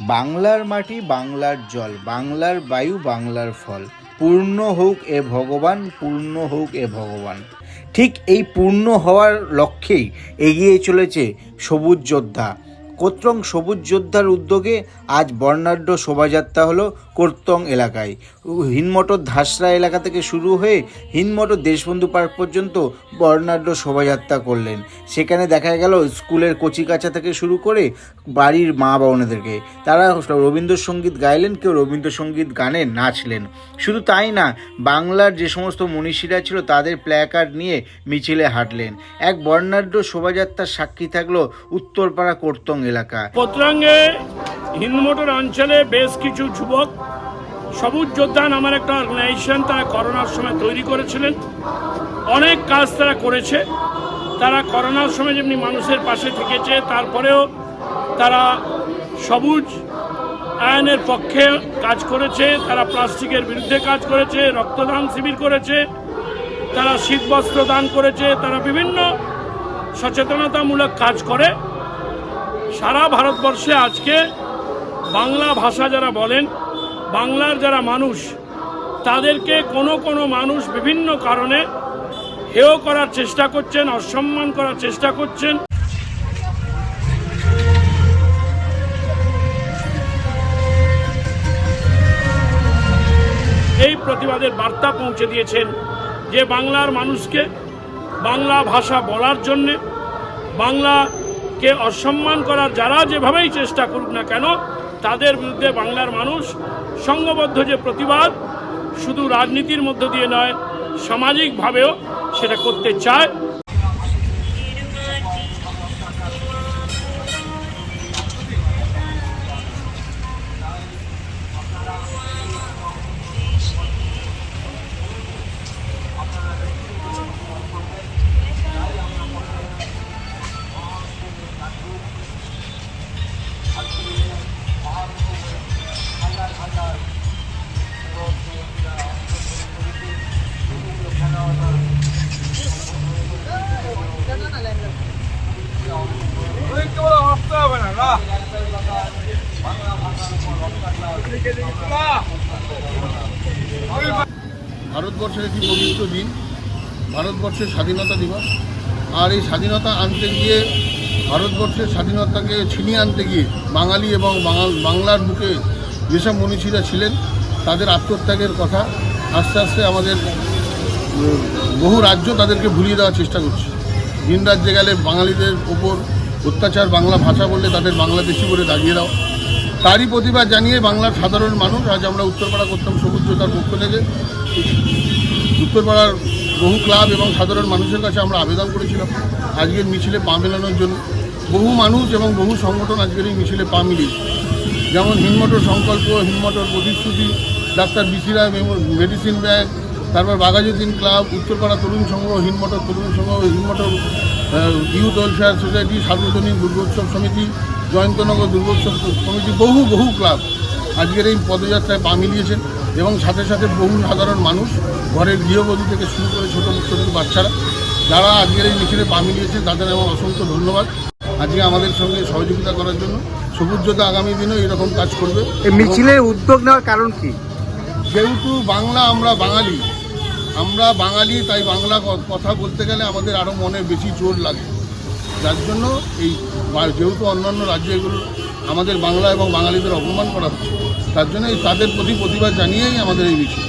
বাংলার মাটি বাংলার জল, বাংলার বায়ু বাংলার ফল। পূর্ণ হোক এ ভগবান, পূর্ণ হোক এ ভগবান। ঠিক এই পূর্ণ হওয়ার লক্ষ্যেই এগিয়ে চলেছে সবুজ যোদ্ধা। কোত্রং সবুজ যোদ্ধার উদ্যোগে আজ বর্ণাঢ্য শোভাযাত্রা হলো কোর্তং এলাকায়। হিনমটর ধাসরা এলাকা থেকে শুরু হয়ে হিনমটর দেশবন্ধু পার্ক পর্যন্ত বর্ণাঢ্য শোভাযাত্রা করলেন। সেখানে দেখা গেল স্কুলের কচিকাচা থেকে শুরু করে বাড়ির মা বোনেদেরকে তারা রবীন্দ্রসঙ্গীত গাইলেন, কেউ রবীন্দ্রসঙ্গীত গানে নাচলেন। শুধু তাই না, বাংলার যে সমস্ত মনীষীরা ছিল তাদের প্ল্যাকার্ড নিয়ে মিছিলে হাঁটলেন। এক বর্ণাঢ্য শোভাযাত্রার সাক্ষী থাকল উত্তরপাড়া কোর্তং এলাকা। পত্রাঙ্গে হিন্দমোটর অঞ্চলে বেশ কিছু যুবক, সবুজ যোদ্ধা নামের একটা অর্গানাইজেশন তারা করোনার সময় তৈরি করেছিলেন। অনেক কাজ তারা করেছে। তারা করোনার সময় যেমনি মানুষের পাশে থেকেছে, তারপরেও তারা সবুজ আয়নের পক্ষে কাজ করেছে, তারা প্লাস্টিকের বিরুদ্ধে কাজ করেছে, রক্তদান শিবির করেছে, তারা শীতবস্ত্র দান করেছে, তারা বিভিন্ন সচেতনতামূলক কাজ করে। সারা ভারতবর্ষে আজকে বাংলা ভাষা যারা বলেন, বাংলার যারা মানুষ, তাদেরকে কোনো কোনো মানুষ বিভিন্ন কারণে হেয় করার চেষ্টা করছেন, অসম্মান করার চেষ্টা করছেন। এই প্রতিবাদের বার্তা পৌঁছে দিয়েছেন যে বাংলার মানুষকে বাংলা ভাষা বলার জন্যে বাংলাকে অসম্মান করার যারা যেভাবেই চেষ্টা করুক না কেন, তাদের বিরুদ্ধে বাংলার মানুষ সংঘবদ্ধ যে প্রতিবাদ, শুধু রাজনীতির মধ্য দিয়ে নয়, সামাজিকভাবেও সেটা করতে চায়। ভারতবর্ষের একটি পবিত্র দিন, ভারতবর্ষের স্বাধীনতা দিবস। আর এই স্বাধীনতা আনতে গিয়ে ভারতবর্ষের স্বাধীনতাকে ছিনিয়ে আনতে গিয়ে বাঙালি এবং বাংলার বুকে যেসব মনীষীরা ছিলেন, তাদের আত্মত্যাগের কথা আস্তে আস্তে আমাদের বহু রাজ্য তাদেরকে ভুলিয়ে দেওয়ার চেষ্টা করছে। ভিন রাজ্যে গেলে বাঙালিদের ওপর অত্যাচার, বাংলা ভাষা বললে তাদের বাংলাদেশি বলে দাঁড়িয়ে দাও। তারই প্রতিবাদ জানিয়ে বাংলার সাধারণ মানুষ, আজ আমরা উত্তরপাড়া করতাম সবুজ যোদ্ধার পক্ষ থেকে। উত্তরপাড়ার বহু ক্লাব এবং সাধারণ মানুষের কাছে আমরা আবেদন করেছিলাম আজকের মিছিলে পা মেলানোর জন্য। বহু মানুষ এবং বহু সংগঠন আজকের এই মিছিলে পা মিলিয়েছে যেমন হিনমটর সংকল্প হিনমটর প্রতিশ্রুতি, ডাক্তার বিসিরা মেডিসিন ব্যাগ তারপর Baghajatin club Uttarpara Tarun Sangha Hindmotor Tarun Sangha Hindmotor youth welfare society সার্বজনীন দুর্গোৎসব সমিতি জয়ন্তনগর দুর্গোৎসব সমিতি বহু বহু ক্লাব আজকের এই পদযাত্রায় পা মিলিয়েছেন এবং সাথে সাথে বহু সাধারণ মানুষ ঘরের গৃহবধূ থেকে শুরু করে ছোটো ছোটো বাচ্চারা যারা আজকের এই মিছিলে পা মিলিয়েছে তাদের আমার অসংখ্য ধন্যবাদ। আজকে আমাদের সঙ্গে সহযোগিতা করার জন্য সবুজ যোদ্ধা আগামী দিনেও এরকম কাজ করবে। এই মিছিলের উদ্যোগ নেওয়ার কারণ কি? যেহেতু বাংলা আমরা বাঙালি আমরা বাঙালি, তাই বাংলা কথা বলতে গেলে আমাদের আরও মনে বেশি জোর লাগে। যার জন্য এই যেহেতু অন্যান্য রাজ্যে এগুলো আমাদের বাংলা এবং বাঙালিদের অপমান করা হচ্ছে, তার জন্য এই তাদের প্রতি প্রতিবাদ জানিয়েই আমাদের এই মিছিল।